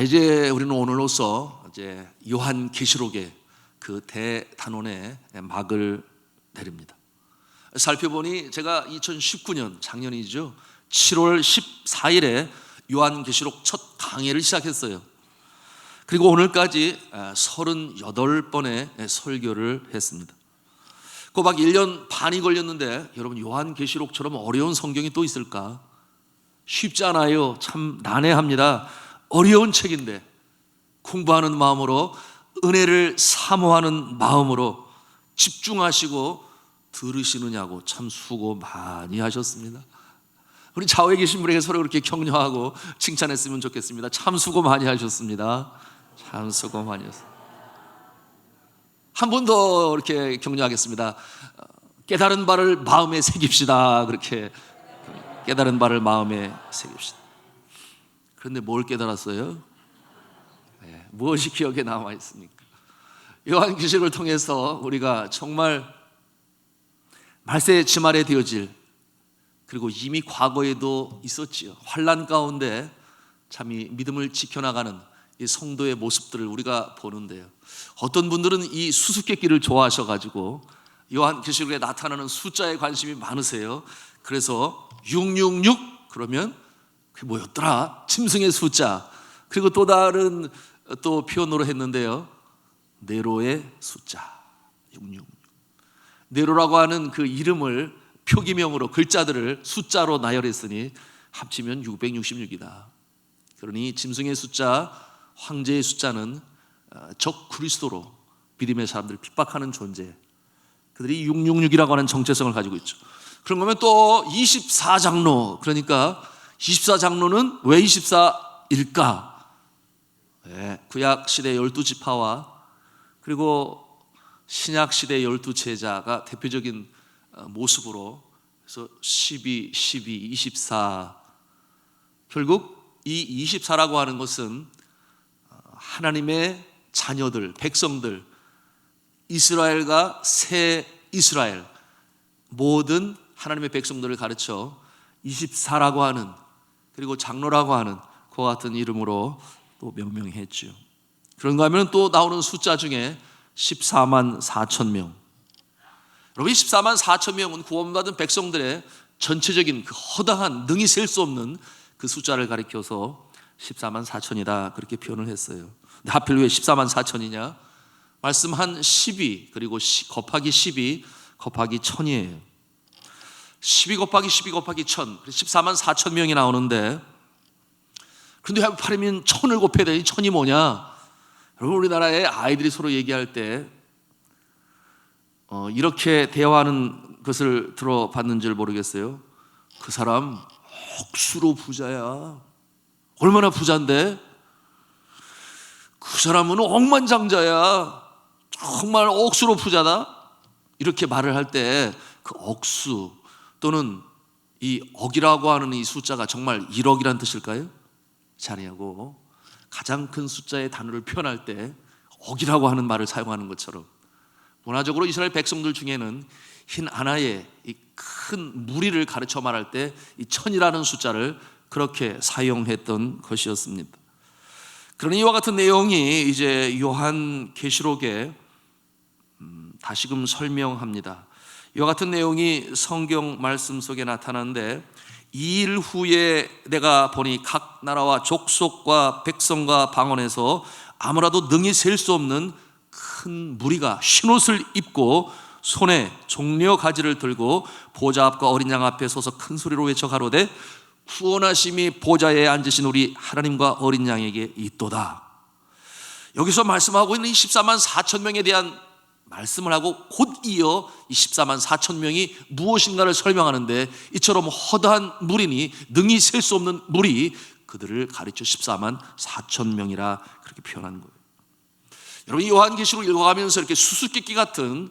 자 이제 우리는 오늘로써 이제 요한 계시록의 그 대단원의 막을 내립니다. 살펴보니 제가 2019년 작년이죠. 7월 14일에 요한 계시록 첫 강의를 시작했어요. 그리고 오늘까지 38번의 설교를 했습니다. 꼬박 1년 반이 걸렸는데 여러분 요한 계시록처럼 어려운 성경이 또 있을까? 쉽지 않아요. 참 난해합니다. 어려운 책인데 공부하는 마음으로 은혜를 사모하는 마음으로 집중하시고 들으시느냐고 참 수고 많이 하셨습니다. 우리 좌우에 계신 분에게 서로 그렇게 격려하고 칭찬했으면 좋겠습니다. 참 수고 많이 하셨습니다. 참 수고 많이 하셨습니다. 한 번 더 이렇게 격려하겠습니다. 깨달은 바를 마음에 새깁시다. 그렇게 깨달은 바를 마음에 새깁시다. 그런데 뭘 깨달았어요? 네, 무엇이 기억에 남아 있습니까? 요한 기식을 통해서 우리가 정말 말세의 치말에 되어질 그리고 이미 과거에도 있었지요. 환란 가운데 참이 믿음을 지켜나가는 이 성도의 모습들을 우리가 보는데요. 어떤 분들은 이 수수께끼를 좋아하셔 가지고 요한 계시록에 나타나는 숫자에 관심이 많으세요. 그래서 666 그러면 그게 뭐였더라? 짐승의 숫자. 그리고 또 다른 또 표현으로 했는데요. 네로의 숫자 666. 네로라고 하는 그 이름을 표기명으로 글자들을 숫자로 나열했으니 합치면 666이다. 그러니 짐승의 숫자, 황제의 숫자는 어, 적 그리스도로 믿음의 사람들을 핍박하는 존재. 그들이 666이라고 하는 정체성을 가지고 있죠. 그런 거면 또 24장로, 그러니까 24장로는 왜 24일까? 네, 구약 시대 12지파와 그리고 신약 시대 12제자가 대표적인 어, 모습으로 그래서 12, 12, 24 결국 이 24라고 하는 것은 어, 하나님의 자녀들, 백성들 이스라엘과 새 이스라엘 모든 하나님의 백성들을 가르쳐 24라고 하는 그리고 장로라고 하는 그와 같은 이름으로 또 명명했죠. 그런가 하면 또 나오는 숫자 중에 14만 4천 명. 여러분 14만 4천 명은 구원받은 백성들의 전체적인 그 허다한 능히 셀 수 없는 그 숫자를 가리켜서 14만 4천이다 그렇게 표현을 했어요. 근데 하필 왜 14만 4천이냐? 말씀 한 12 그리고 곱하기 12 곱하기 1000이에요. 12 곱하기 12 곱하기 1000 14만 4천 명이 나오는데 근데 하필이면 1000을 곱해야 되니 1000이 뭐냐? 여러분 우리나라의 아이들이 서로 얘기할 때 어, 이렇게 대화하는 것을 들어봤는지를 모르겠어요. 그 사람 억수로 부자야. 얼마나 부자인데? 그 사람은 억만장자야. 정말 억수로 부자다. 이렇게 말을 할 때 그 억수 또는 이 억이라고 하는 이 숫자가 정말 1억이란 뜻일까요? 자니하고 가장 큰 숫자의 단어를 표현할 때 억이라고 하는 말을 사용하는 것처럼 문화적으로 이스라엘 백성들 중에는 흰 하나의 이큰 무리를 가르쳐 말할 때 이 천이라는 숫자를 그렇게 사용했던 것이었습니다. 그러니 이와 같은 내용이 이제 요한 계시록에 음, 다시금 설명합니다. 이와 같은 내용이 성경 말씀 속에 나타나는데 이 일 후에 내가 보니 각 나라와 족속과 백성과 방언에서 아무라도 능히 셀 수 없는 큰 무리가 흰옷을 입고 손에 종려 가지를 들고 보좌 앞과 어린 양 앞에 서서 큰 소리로 외쳐 가로되 구원하심이 보좌에 앉으신 우리 하나님과 어린 양에게 있도다. 여기서 말씀하고 있는 이 14만 4천 명에 대한 말씀을 하고 곧 이어 이 14만 4천 명이 무엇인가를 설명하는데 이처럼 허다한 무리니 능히 셀 수 없는 무리 그들을 가르쳐 14만 4천 명이라 그렇게 표현한 거예요. 여러분 요한계시록 읽어가면서 이렇게 수수께끼 같은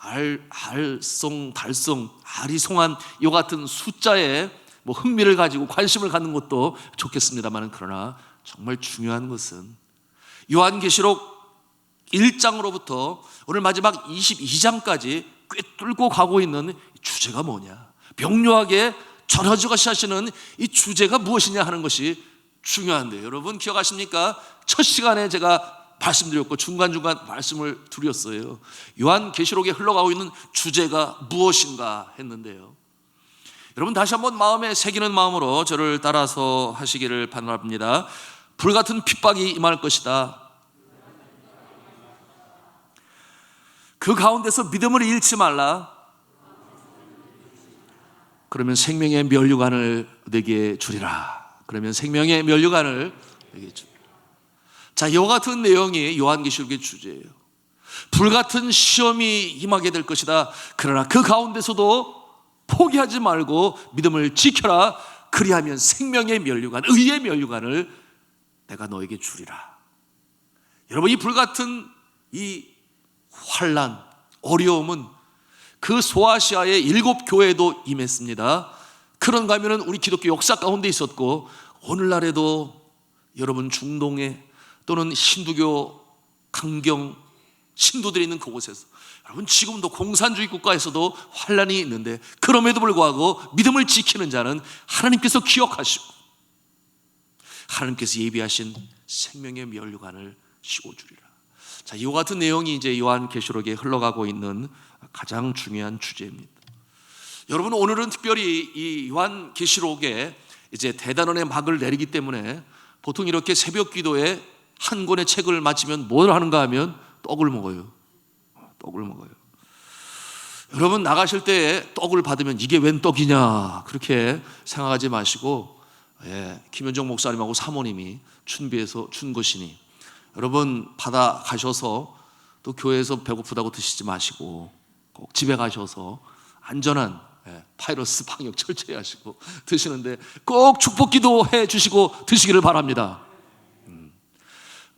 알, 알송, 달송, 아리송한 요 같은 숫자에 뭐 흥미를 가지고 관심을 갖는 것도 좋겠습니다만 그러나 정말 중요한 것은 요한계시록 1장으로부터 오늘 마지막 22장까지 꿰뚫고 가고 있는 주제가 뭐냐? 명료하게 전하주가 하시는 이 주제가 무엇이냐 하는 것이 중요한데 여러분 기억하십니까? 첫 시간에 제가 말씀드렸고 중간중간 말씀을 드렸어요. 요한 계시록에 흘러가고 있는 주제가 무엇인가 했는데요. 여러분 다시 한번 마음에 새기는 마음으로 저를 따라서 하시기를 바랍니다. 불 같은 핍박이 임할 것이다. 그 가운데서 믿음을 잃지 말라. 그러면 생명의 면류관을 내게 주리라. 그러면 생명의 면류관을 내게 주. 자, 이와 같은 내용이 요한계시록의 주제예요. 불같은 시험이 임하게 될 것이다. 그러나 그 가운데서도 포기하지 말고 믿음을 지켜라. 그리하면 생명의 면류관, 의의 면류관을 내가 너에게 주리라. 여러분 이 불같은 이 환란, 어려움은 그 소아시아의 일곱 교회에도 임했습니다. 그런가 하면은 우리 기독교 역사 가운데 있었고 오늘날에도 여러분 중동에 또는 힌두교 강경 신도들이 있는 그곳에서 여러분 지금도 공산주의 국가에서도 환란이 있는데 그럼에도 불구하고 믿음을 지키는 자는 하나님께서 기억하시고 하나님께서 예비하신 생명의 면류관을 씌워 주리라. 자, 이와 같은 내용이 이제 요한계시록에 흘러가고 있는 가장 중요한 주제입니다. 여러분 오늘은 특별히 이 요한계시록에 이제 대단원의 막을 내리기 때문에 보통 이렇게 새벽 기도에 한 권의 책을 마치면 뭘 하는가 하면 떡을 먹어요. 떡을 먹어요. 여러분 나가실 때 떡을 받으면 이게 웬 떡이냐 그렇게 생각하지 마시고 예, 김현정 목사님하고 사모님이 준비해서 준 것이니 여러분 받아 가셔서 또 교회에서 배고프다고 드시지 마시고 꼭 집에 가셔서 안전한 예, 파이러스 방역 철저히 하시고 드시는데 꼭 축복 기도 해 주시고 드시기를 바랍니다. 음.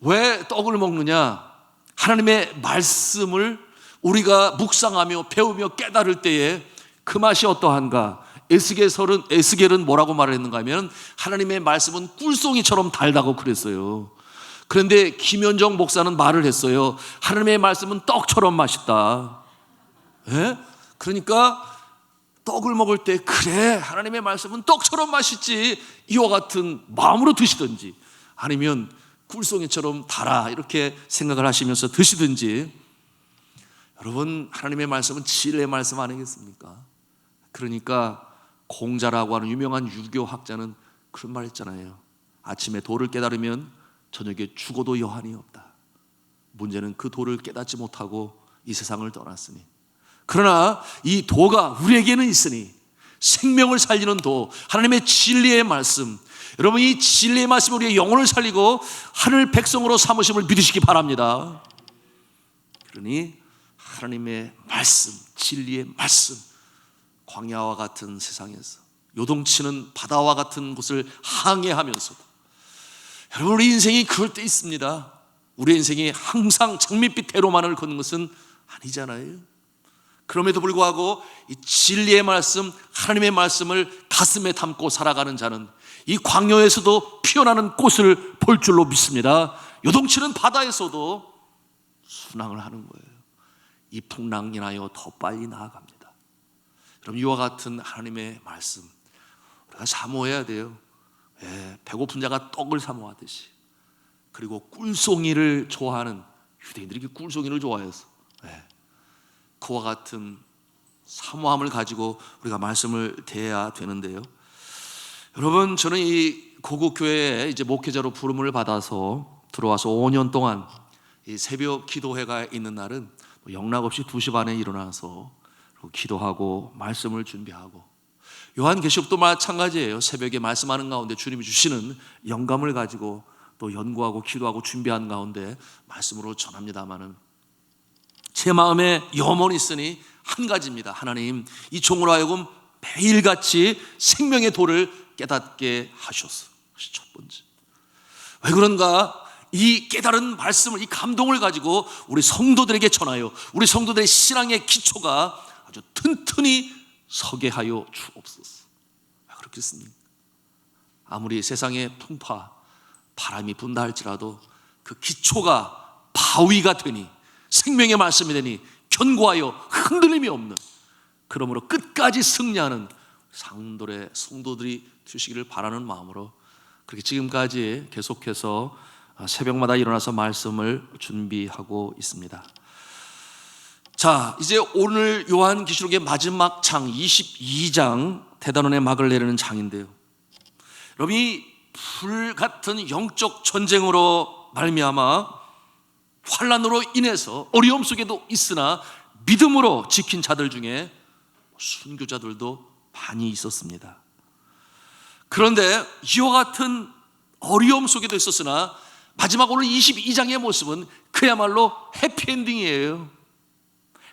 왜 떡을 먹느냐? 하나님의 말씀을 우리가 묵상하며 배우며 깨달을 때에 그 맛이 어떠한가? 에스겔은 에스겔은 뭐라고 말했는가 하면 하나님의 말씀은 꿀송이처럼 달다고 그랬어요. 그런데 김현정 목사는 말을 했어요. 하나님의 말씀은 떡처럼 맛있다. 예? 그러니까 떡을 먹을 때 그래 하나님의 말씀은 떡처럼 맛있지 이와 같은 마음으로 드시든지 아니면 꿀송이처럼 달아 이렇게 생각을 하시면서 드시든지 여러분 하나님의 말씀은 진리의 말씀 아니겠습니까? 그러니까 공자라고 하는 유명한 유교 학자는 그런 말 했잖아요. 아침에 도를 깨달으면 저녁에 죽어도 여한이 없다. 문제는 그 도를 깨닫지 못하고 이 세상을 떠났으니. 그러나 이 도가 우리에게는 있으니 생명을 살리는 도, 하나님의 진리의 말씀. 여러분 이 진리의 말씀이 우리의 영혼을 살리고 하늘 백성으로 삼으심을 믿으시기 바랍니다. 그러니 하나님의 말씀, 진리의 말씀, 광야와 같은 세상에서 요동치는 바다와 같은 곳을 항해하면서도 여러분 우리 인생이 그럴 때 있습니다. 우리 인생이 항상 장밋빛 대로만을 걷는 것은 아니잖아요. 그럼에도 불구하고 이 진리의 말씀, 하나님의 말씀을 가슴에 담고 살아가는 자는 이 광야에서도 피어나는 꽃을 볼 줄로 믿습니다. 요동치는 바다에서도 순항을 하는 거예요. 이 풍랑 인하여 더 빨리 나아갑니다. 그럼 이와 같은 하나님의 말씀 우리가 사모해야 돼요. 예, 배고픈 자가 떡을 사모하듯이. 그리고 꿀송이를 좋아하는 유대인들이 꿀송이를 좋아해서. 예, 그와 같은 사모함을 가지고 우리가 말씀을 대해야 되는데요. 여러분 저는 이 고국 교회에 이제 목회자로 부름을 받아서 들어와서 5년 동안 이 새벽 기도회가 있는 날은 영락 없이 2시 반에 일어나서 기도하고 말씀을 준비하고 요한계시록도 마찬가지예요. 새벽에 말씀하는 가운데 주님이 주시는 영감을 가지고 또 연구하고 기도하고 준비한 가운데 말씀으로 전합니다마는 제 마음에 염원이 있으니 한 가지입니다. 하나님, 이 종으로 하여금 매일같이 생명의 도를 깨닫게 하셔서 첫 번째. 왜 그런가? 이 깨달은 말씀을, 이 감동을 가지고 우리 성도들에게 전하여 우리 성도들의 신앙의 기초가 아주 튼튼히 서게 하여 주옵소서. 왜 그렇겠습니까? 아무리 세상의 풍파, 바람이 분다 할지라도 그 기초가 바위가 되니 생명의 말씀이 되니 견고하여 흔들림이 없는 그러므로 끝까지 승리하는 상돌의 성도들이 되시기를 바라는 마음으로 그렇게 지금까지 계속해서 아, 새벽마다 일어나서 말씀을 준비하고 있습니다. 자, 이제 오늘 요한계시록의 마지막 장 22장 대단원의 막을 내리는 장인데요. 여러분 이 불같은 영적 전쟁으로 말미암아 환란으로 인해서 어려움 속에도 있으나 믿음으로 지킨 자들 중에 순교자들도 많이 있었습니다. 그런데 이와 같은 어려움 속에도 있었으나 마지막 오늘 22장의 모습은 그야말로 해피엔딩이에요.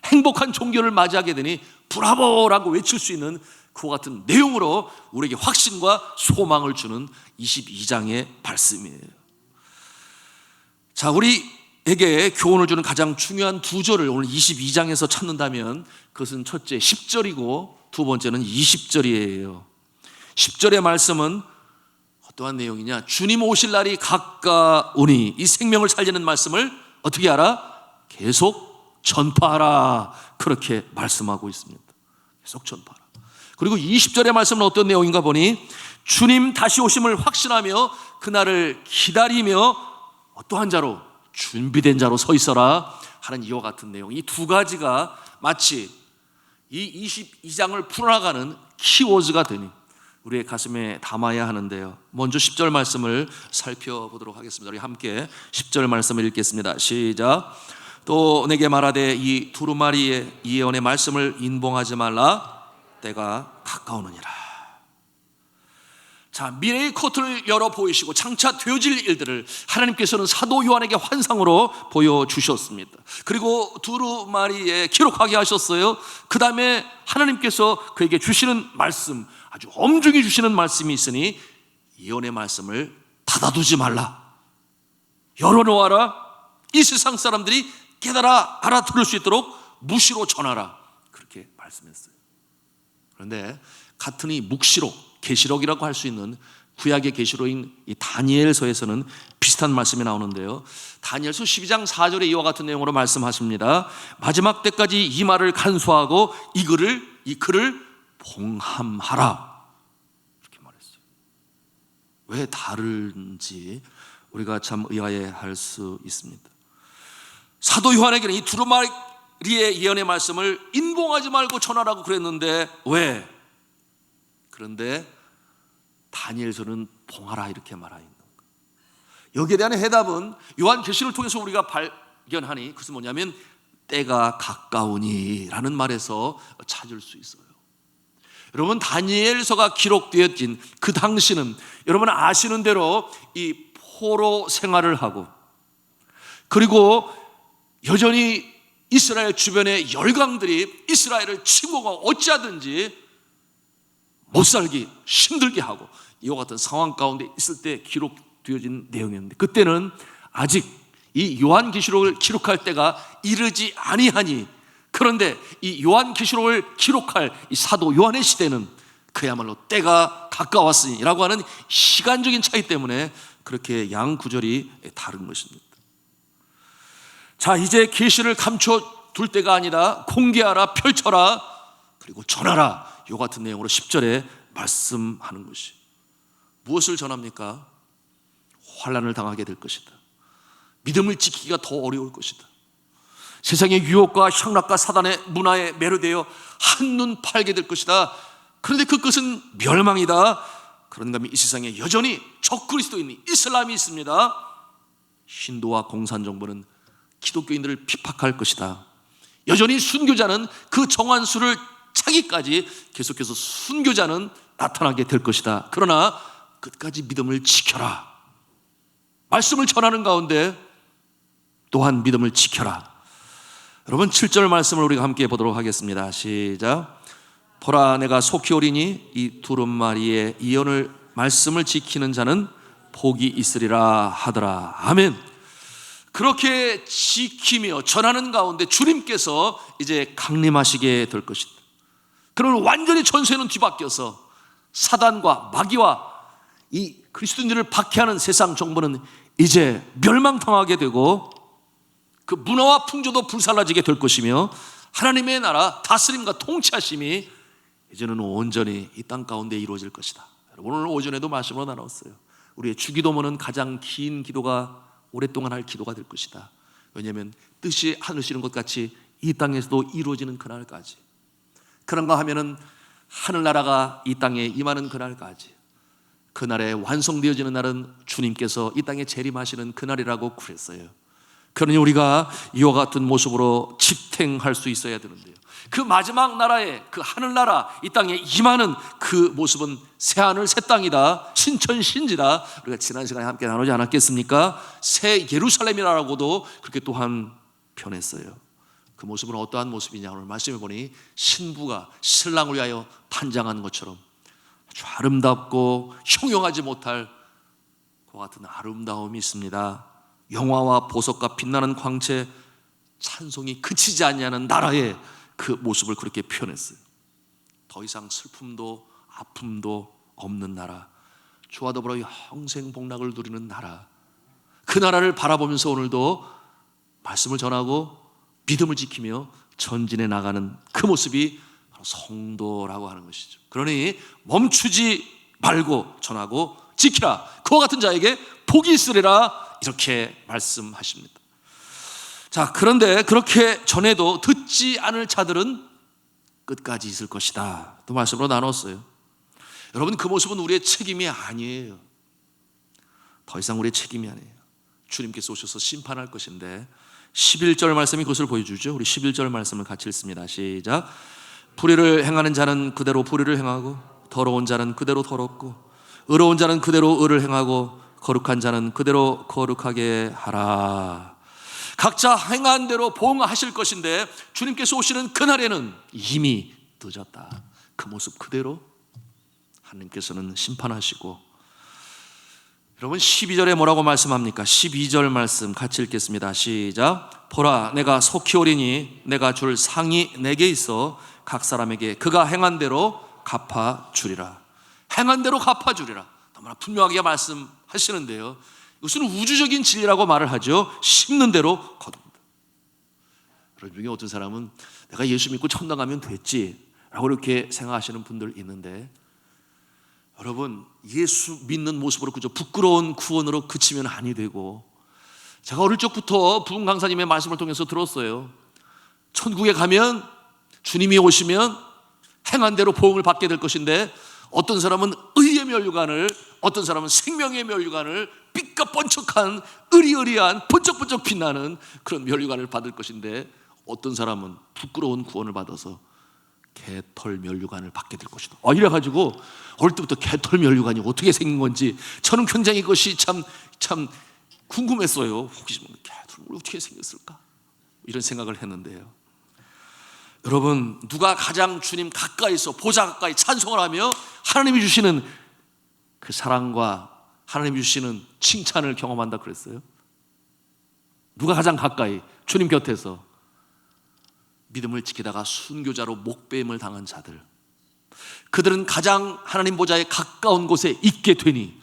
행복한 종교를 맞이하게 되니 브라보라고 외칠 수 있는 그와 같은 내용으로 우리에게 확신과 소망을 주는 22장의 말씀이에요. 자, 우리에게 교훈을 주는 가장 중요한 두 절을 오늘 22장에서 찾는다면 그것은 첫째 10절이고 두 번째는 20절이에요. 10절의 말씀은 어떠한 내용이냐? 주님 오실 날이 가까우니 이 생명을 살리는 말씀을 어떻게 하라? 계속 전파하라. 그렇게 말씀하고 있습니다. 계속 전파하라. 그리고 20절의 말씀은 어떤 내용인가 보니 주님 다시 오심을 확신하며 그날을 기다리며 어떠한 자로 준비된 자로 서 있어라 하는 이와 같은 내용. 이 두 가지가 마치 이 22장을 풀어나가는 키워드가 되니 우리의 가슴에 담아야 하는데요. 먼저 10절 말씀을 살펴보도록 하겠습니다. 우리 함께 10절 말씀을 읽겠습니다. 시작. 또 내게 말하되 이 두루마리의 예언의 말씀을 인봉하지 말라 때가 가까우느니라. 자, 미래의 코트를 열어 보이시고 장차 되어질 일들을 하나님께서는 사도 요한에게 환상으로 보여주셨습니다. 그리고 두루마리에 기록하게 하셨어요. 그 다음에 하나님께서 그에게 주시는 말씀, 아주 엄중히 주시는 말씀이 있으니 예언의 말씀을 닫아두지 말라. 열어놓아라. 이 세상 사람들이 깨달아 알아들을 수 있도록 무시로 전하라. 그렇게 말씀했어요. 그런데 같은 이 묵시록, 계시록이라고 할 수 있는 구약의 계시록인 이 다니엘서에서는 비슷한 말씀이 나오는데요. 다니엘서 12장 4절에 이와 같은 내용으로 말씀하십니다. 마지막 때까지 이 말을 간수하고 이 글을 이 글을 봉함하라. 이렇게 말했어요. 왜 다른지 우리가 참 의아해 할 수 있습니다. 사도 요한에게는 이 두루마리의 예언의 말씀을 인봉하지 말고 전하라고 그랬는데 왜? 그런데 다니엘서는 봉하라 이렇게 말하고 있는 거예요. 여기에 대한 해답은 요한 계시를 통해서 우리가 발견하니 그것은 뭐냐면 때가 가까우니라는 말에서 찾을 수 있어요. 여러분 다니엘서가 기록되었진 그 당시는 여러분 아시는 대로 이 포로 생활을 하고 그리고 여전히 이스라엘 주변의 열강들이 이스라엘을 침공하고 어찌하든지 못 살기 힘들게 하고 이와 같은 상황 가운데 있을 때 기록되어진 내용이었는데 그때는 아직 이 요한계시록을 기록할 때가 이르지 아니하니 그런데 이 요한계시록을 기록할 이 사도 요한의 시대는 그야말로 때가 가까웠으니라고 하는 시간적인 차이 때문에 그렇게 양 구절이 다른 것입니다. 자, 이제 계시를 감춰 둘 때가 아니라 공개하라, 펼쳐라, 그리고 전하라. 요 같은 내용으로 10절에 말씀하는 것이 무엇을 전합니까? 환란을 당하게 될 것이다. 믿음을 지키기가 더 어려울 것이다. 세상의 유혹과 향락과 사단의 문화에 매료되어 한눈 팔게 될 것이다. 그런데 그 끝은 멸망이다. 그런가 하면 이 세상에 여전히 적그리스도인 이슬람이 있습니다. 힌두와 공산 정부는 기독교인들을 핍박할 것이다. 여전히 순교자는 그 정한 수를 차기까지 계속해서 순교자는 나타나게 될 것이다. 그러나 끝까지 믿음을 지켜라. 말씀을 전하는 가운데 또한 믿음을 지켜라. 여러분 7절 말씀을 우리가 함께 보도록 하겠습니다. 시작. 보라 내가 속히 오리니 이 두루마리의 이언을 말씀을 지키는 자는 복이 있으리라 하더라. 아멘. 그렇게 지키며 전하는 가운데 주님께서 이제 강림하시게 될 것이다. 그러면 완전히 전세는 뒤바뀌어서 사단과 마귀와 이 그리스도인들을 박해하는 세상 정부는 이제 멸망당하게 되고 그 문화와 풍조도 불살라지게 될 것이며 하나님의 나라 다스림과 통치하심이 이제는 온전히 이 땅 가운데 이루어질 것이다. 오늘 오전에도 말씀으로 나눴어요. 우리의 주기도문은 가장 긴 기도가 오랫동안 할 기도가 될 것이다. 왜냐하면 뜻이 하늘시는 것 같이 이 땅에서도 이루어지는 그날까지. 그런가 하면은 하늘나라가 이 땅에 임하는 그날까지. 그날에 완성되어지는 날은 주님께서 이 땅에 재림하시는 그날이라고 그랬어요. 그러니 우리가 이와 같은 모습으로 집행할 수 있어야 되는데요. 그 마지막 나라에 그 하늘나라 이 땅에 임하는 그 모습은 새 하늘 새 땅이다 신천 신지다 우리가 지난 시간에 함께 나누지 않았겠습니까? 새 예루살렘이라고도 그렇게 또한 표현했어요. 그 모습은 어떠한 모습이냐 오늘 말씀해 보니 신부가 신랑을 위하여 판장한 것처럼 아주 아름답고 형용하지 못할 그와 같은 아름다움이 있습니다. 영화와 보석과 빛나는 광채 찬송이 그치지 않냐는 나라의 그 모습을 그렇게 표현했어요. 더 이상 슬픔도 아픔도 없는 나라, 주와 더불어 영생복락을 누리는 나라. 그 나라를 바라보면서 오늘도 말씀을 전하고 믿음을 지키며 전진해 나가는 그 모습이 바로 성도라고 하는 것이죠. 그러니 멈추지 말고 전하고 지키라. 그와 같은 자에게 복이 있으리라 이렇게 말씀하십니다. 자, 그런데 그렇게 전해도 듣지 않을 자들은 끝까지 있을 것이다. 또 말씀으로 나눴어요. 여러분 그 모습은 우리의 책임이 아니에요. 더 이상 우리의 책임이 아니에요. 주님께서 오셔서 심판할 것인데 11절 말씀이 그것을 보여주죠. 우리 11절 말씀을 같이 읽습니다. 시작. 불의를 행하는 자는 그대로 불의를 행하고 더러운 자는 그대로 더럽고 의로운 자는 그대로 의를 행하고 거룩한 자는 그대로 거룩하게 하라. 각자 행한 대로 보응하실 것인데 주님께서 오시는 그날에는 이미 늦었다. 그 모습 그대로 하나님께서는 심판하시고 여러분 12절에 뭐라고 말씀합니까? 12절 말씀 같이 읽겠습니다. 시작. 보라 내가 속히 오리니 내가 줄 상이 내게 있어 각 사람에게 그가 행한 대로 갚아 주리라. 행한 대로 갚아 주리라. 너무나 분명하게 말씀하시는데요. 이것은 우주적인 진리라고 말을 하죠. 심는 대로 거둡니다. 그런 중에 어떤 사람은 내가 예수 믿고 천당 가면 됐지라고 이렇게 생각하시는 분들 있는데 여러분 예수 믿는 모습으로 그저 부끄러운 구원으로 그치면 아니 되고 제가 어릴 적부터 부흥 강사님의 말씀을 통해서 들었어요. 천국에 가면 주님이 오시면 행한 대로 보응을 받게 될 것인데 어떤 사람은 의의 멸류관을 어떤 사람은 생명의 멸류관을 빛과 번쩍한 의리의리한 번쩍번쩍 빛나는 그런 멸류관을 받을 것인데 어떤 사람은 부끄러운 구원을 받아서 개털 멸류관을 받게 될 것이다. 아, 이래가지고 어릴 때부터 개털 멸류관이 어떻게 생긴 건지 저는 굉장히 그것이 참, 참 궁금했어요. 혹시 뭐 개털 어떻게 생겼을까? 이런 생각을 했는데요. 여러분, 누가 가장 주님 가까이서 보좌 가까이 찬송을 하며 하나님이 주시는 그 사랑과 하나님이 주시는 칭찬을 경험한다 그랬어요? 누가 가장 가까이 주님 곁에서 믿음을 지키다가 순교자로 목배임을 당한 자들. 그들은 가장 하나님 보좌에 가까운 곳에 있게 되니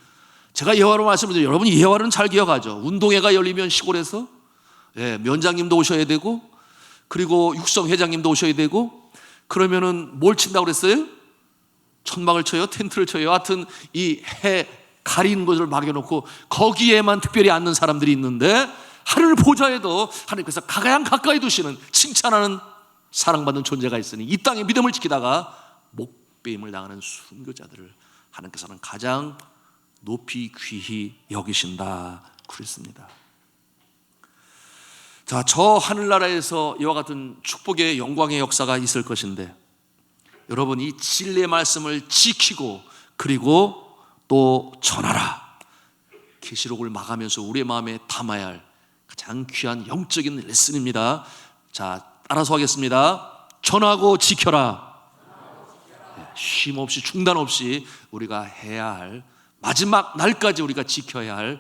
제가 예화로 말씀드려요. 여러분이 예화는 잘 기억하죠. 운동회가 열리면 시골에서 예, 면장님도 오셔야 되고 그리고 육성 회장님도 오셔야 되고 그러면은 뭘 친다고 그랬어요? 천막을 쳐요, 텐트를 쳐요. 하여튼 이 해 가린 것을 막여놓고 거기에만 특별히 앉는 사람들이 있는데 하늘 보좌에도 하나님께서 가장 가까이 두시는 칭찬하는 사랑받는 존재가 있으니 이 땅에 믿음을 지키다가 목배임을 당하는 순교자들을 하나님께서는 가장 높이 귀히 여기신다 그랬습니다. 자, 저 하늘나라에서 이와 같은 축복의 영광의 역사가 있을 것인데 여러분 이 진리의 말씀을 지키고 그리고 또 전하라. 계시록을 마가면서 우리의 마음에 담아야 할 가장 귀한 영적인 레슨입니다. 자, 따라서 하겠습니다. 전하고 지켜라. 쉼 없이 중단 없이 우리가 해야 할 마지막 날까지 우리가 지켜야 할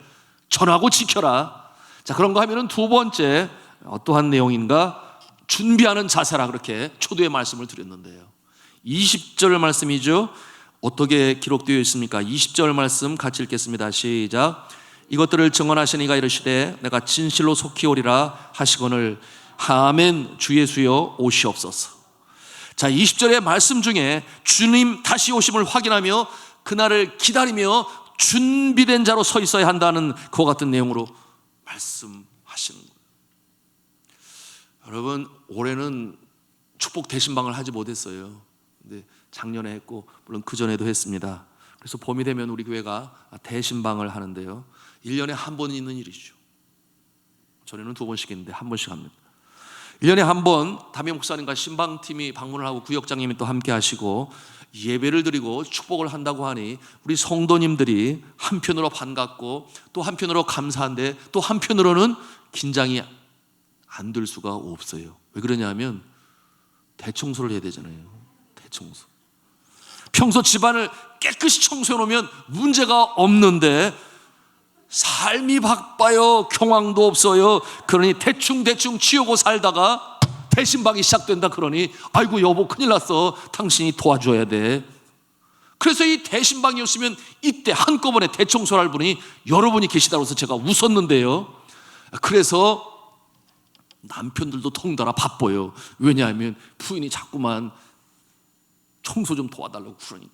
전하고 지켜라. 자, 그런 거 하면은 두 번째 어떠한 내용인가? 준비하는 자세라 그렇게 초두의 말씀을 드렸는데요. 20절 말씀이죠. 어떻게 기록되어 있습니까? 20절 말씀 같이 읽겠습니다. 시작. 이것들을 증언하시니가 이르시되 내가 진실로 속히 오리라 하시거늘 아멘 주 예수여 오시옵소서. 자, 20절의 말씀 중에 주님 다시 오심을 확인하며 그날을 기다리며 준비된 자로 서 있어야 한다는 그와 같은 내용으로 말씀하시는 거예요. 여러분 올해는 축복 대신방을 하지 못했어요. 근데 작년에 했고 물론 그 전에도 했습니다. 그래서 봄이 되면 우리 교회가 대신방을 하는데요. 1년에 한 번 있는 일이죠. 전에는 두 번씩 했는데 한 번씩 합니다. 1년에 한 번 담임 목사님과 신방팀이 방문을 하고 구역장님이 또 함께 하시고 예배를 드리고 축복을 한다고 하니 우리 성도님들이 한편으로 반갑고 또 한편으로 감사한데 또 한편으로는 긴장이 안들 수가 없어요. 왜 그러냐면 대청소를 해야 되잖아요. 대청소. 평소 집안을 깨끗이 청소해 놓으면 문제가 없는데 삶이 바빠요. 경황도 없어요. 그러니 대충대충 치우고 살다가 대신방이 시작된다 그러니 아이고 여보 큰일 났어. 당신이 도와줘야 돼. 그래서 이 대신방이 었으면 이때 한꺼번에 대청소를 할 분이 여러분이 계시다고 해서 제가 웃었는데요. 그래서 남편들도 통달아 바빠요. 왜냐하면 부인이 자꾸만 청소 좀 도와달라고 그러니까.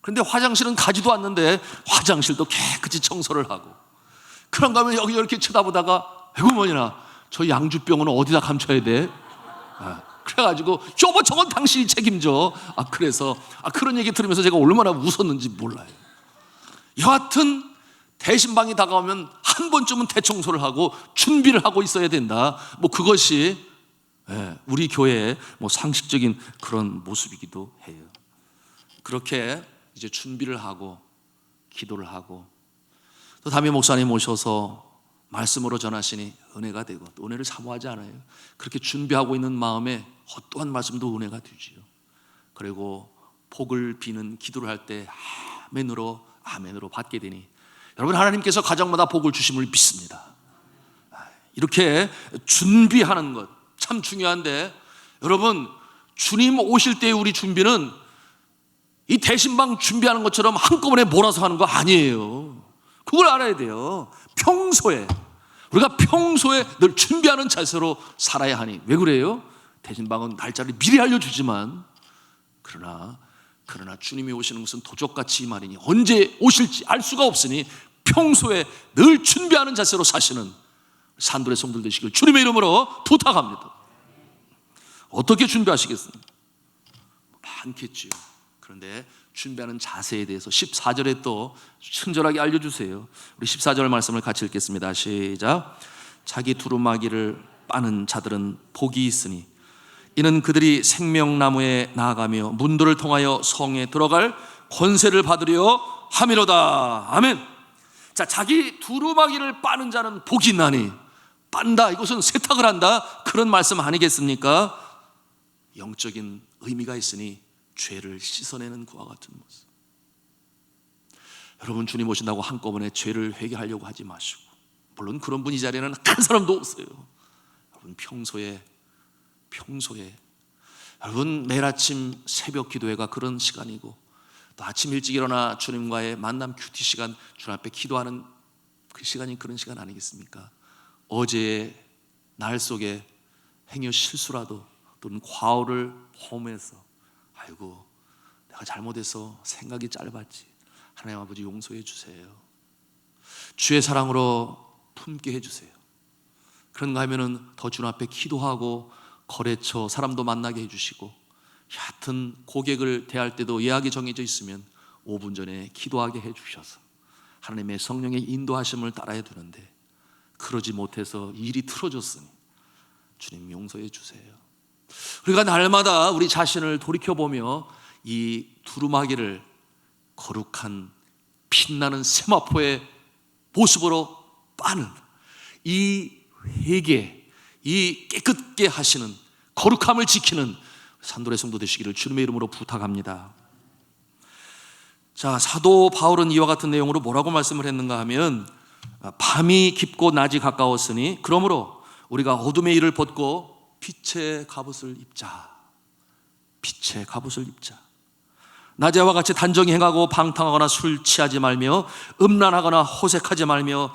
그런데 화장실은 가지도 않는데 화장실도 깨끗이 청소를 하고 그런가 하면 여기 이렇게 쳐다보다가 아이고 뭐니나 저 양주병은 어디다 감춰야 돼? 아, 그래가지고 여보 저건 당신이 책임져. 아 그래서 아 그런 얘기 들으면서 제가 얼마나 웃었는지 몰라요. 여하튼 대신방이 다가오면 한 번쯤은 대청소를 하고 준비를 하고 있어야 된다. 뭐 그것이 예, 우리 교회의 뭐 상식적인 그런 모습이기도 해요. 그렇게 이제 준비를 하고 기도를 하고 또 담임 목사님 오셔서 말씀으로 전하시니 은혜가 되고 또 은혜를 사모하지 않아요. 그렇게 준비하고 있는 마음에 어떠한 말씀도 은혜가 되지요. 그리고 복을 비는 기도를 할 때 아멘으로 아멘으로 받게 되니 여러분 하나님께서 가정마다 복을 주심을 믿습니다. 이렇게 준비하는 것 참 중요한데 여러분 주님 오실 때 우리 준비는 이 대신방 준비하는 것처럼 한꺼번에 몰아서 하는 거 아니에요. 그걸 알아야 돼요. 평소에 우리가 평소에 늘 준비하는 자세로 살아야 하니 왜 그래요? 대신방은 날짜를 미리 알려주지만 그러나 그러나 주님이 오시는 것은 도적같이 이 말이니 언제 오실지 알 수가 없으니 평소에 늘 준비하는 자세로 사시는 산돌의 성들 되시길 주님의 이름으로 부탁합니다. 어떻게 준비하시겠습니까? 많겠지요. 그런데 준비하는 자세에 대해서 14절에 또 친절하게 알려주세요. 우리 14절 말씀을 같이 읽겠습니다. 시작. 자기 두루마기를 빠는 자들은 복이 있으니 이는 그들이 생명나무에 나아가며 문들을 통하여 성에 들어갈 권세를 받으려 함이로다. 아멘. 자, 자기 두루마기를 빠는 자는 복이 있나니 빤다. 이것은 세탁을 한다. 그런 말씀 아니겠습니까? 영적인 의미가 있으니 죄를 씻어내는 그와 같은 모습. 여러분 주님 오신다고 한꺼번에 죄를 회개하려고 하지 마시고 물론 그런 분 이 자리에는 한 사람도 없어요. 여러분 평소에 평소에 여러분 매일 아침 새벽 기도회가 그런 시간이고 또 아침 일찍 일어나 주님과의 만남 큐티 시간 주님 앞에 기도하는 그 시간이 그런 시간 아니겠습니까? 어제의 날 속에 행여 실수라도 또는 과오를 범해서 아이고 내가 잘못해서 생각이 짧았지. 하나님 아버지 용서해 주세요. 주의 사랑으로 품게 해 주세요. 그런가 하면은 더 주님 앞에 기도하고 거래처 사람도 만나게 해 주시고 얕은 고객을 대할 때도 예약이 정해져 있으면 5분 전에 기도하게 해 주셔서 하나님의 성령의 인도하심을 따라야 되는데 그러지 못해서 일이 틀어졌으니 주님 용서해 주세요. 우리가 날마다 우리 자신을 돌이켜보며 이 두루마기를 거룩한 빛나는 세마포의 모습으로 빠는 이 회개, 이 깨끗게 하시는 거룩함을 지키는 산돌의 성도 되시기를 주님의 이름으로 부탁합니다. 자, 사도 바울은 이와 같은 내용으로 뭐라고 말씀을 했는가 하면 밤이 깊고 낮이 가까웠으니 그러므로 우리가 어둠의 일을 벗고 빛의 갑옷을 입자. 빛의 갑옷을 입자. 낮에와 같이 단정히 행하고 방탕하거나 술 취하지 말며 음란하거나 호색하지 말며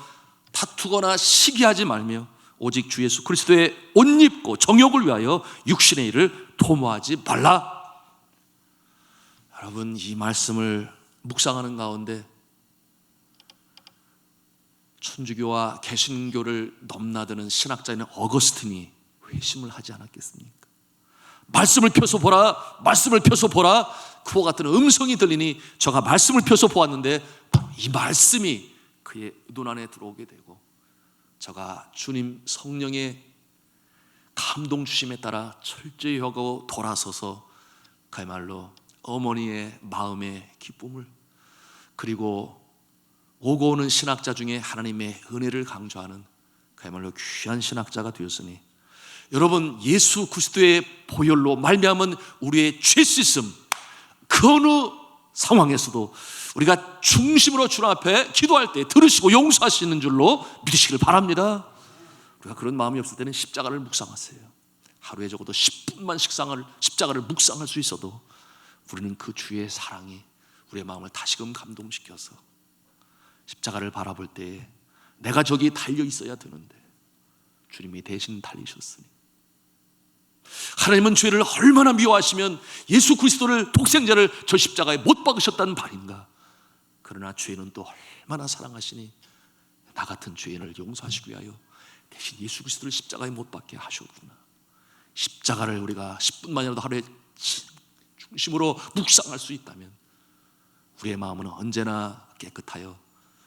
다투거나 시기하지 말며 오직 주 예수 그리스도의 옷 입고 정욕을 위하여 육신의 일을 도모하지 말라. 여러분 이 말씀을 묵상하는 가운데 천주교와 개신교를 넘나드는 신학자인 어거스틴이 회심을 하지 않았겠습니까? 말씀을 펴서 보라, 말씀을 펴서 보라. 그와 같은 음성이 들리니 저가 말씀을 펴서 보았는데 이 말씀이 그의 눈 안에 들어오게 되고 저가 주님 성령의 감동 주심에 따라 철저히 하고 돌아서서 그야말로 어머니의 마음의 기쁨을 그리고 오고 오는 신학자 중에 하나님의 은혜를 강조하는 그야말로 귀한 신학자가 되었으니 여러분 예수 그리스도의 보혈로 말미암은 우리의 죄 씻음 그 어느 상황에서도 우리가 중심으로 주님 앞에 기도할 때 들으시고 용서하시는 줄로 믿으시길 바랍니다. 우리가 그런 마음이 없을 때는 십자가를 묵상하세요. 하루에 적어도 10분만 식상을 십자가를 묵상할 수 있어도 우리는 그 주의 사랑이 우리의 마음을 다시금 감동시켜서 십자가를 바라볼 때 내가 저기 달려 있어야 되는데 주님이 대신 달리셨으니 하나님은 죄를 얼마나 미워하시면 예수 그리스도를 독생자를 저 십자가에 못 박으셨다는 말인가 그러나 죄는 또 얼마나 사랑하시니 나 같은 죄인을 용서하시기 위하여 대신 예수 그리스도를 십자가에 못 박게 하셨구나 십자가를 우리가 10분만이라도 하루에 중심으로 묵상할 수 있다면 우리의 마음은 언제나 깨끗하여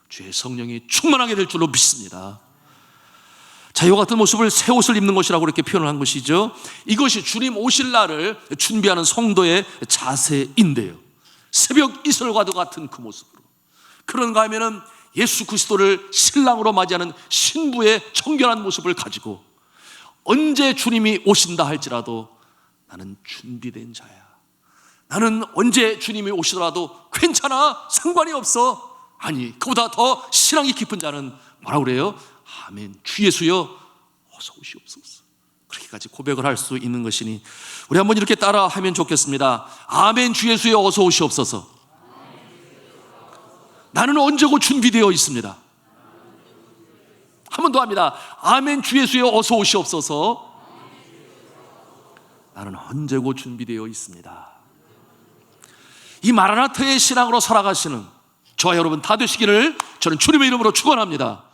주의 성령이 충만하게 될 줄로 믿습니다. 자, 이와 같은 모습을 새 옷을 입는 것이라고 이렇게 표현을 한 것이죠. 이것이 주님 오실 날을 준비하는 성도의 자세인데요. 새벽 이슬과도 같은 그 모습으로. 그런가 하면은 예수 그리스도를 신랑으로 맞이하는 신부의 청결한 모습을 가지고 언제 주님이 오신다 할지라도 나는 준비된 자야. 나는 언제 주님이 오시더라도 괜찮아. 상관이 없어. 아니, 그보다 더 신앙이 깊은 자는 뭐라 그래요? 아멘. 주 예수여 어서 오시옵소서. 그렇게까지 고백을 할 수 있는 것이니 우리 한번 이렇게 따라 하면 좋겠습니다. 아멘. 주 예수여 어서 오시옵소서. 나는 언제고 준비되어 있습니다. 한 번 더 합니다. 아멘. 주 예수여 어서 오시옵소서. 나는 언제고 준비되어 있습니다. 이 마라나타의 신앙으로 살아가시는 저와 여러분 다 되시기를 저는 주님의 이름으로 축원합니다.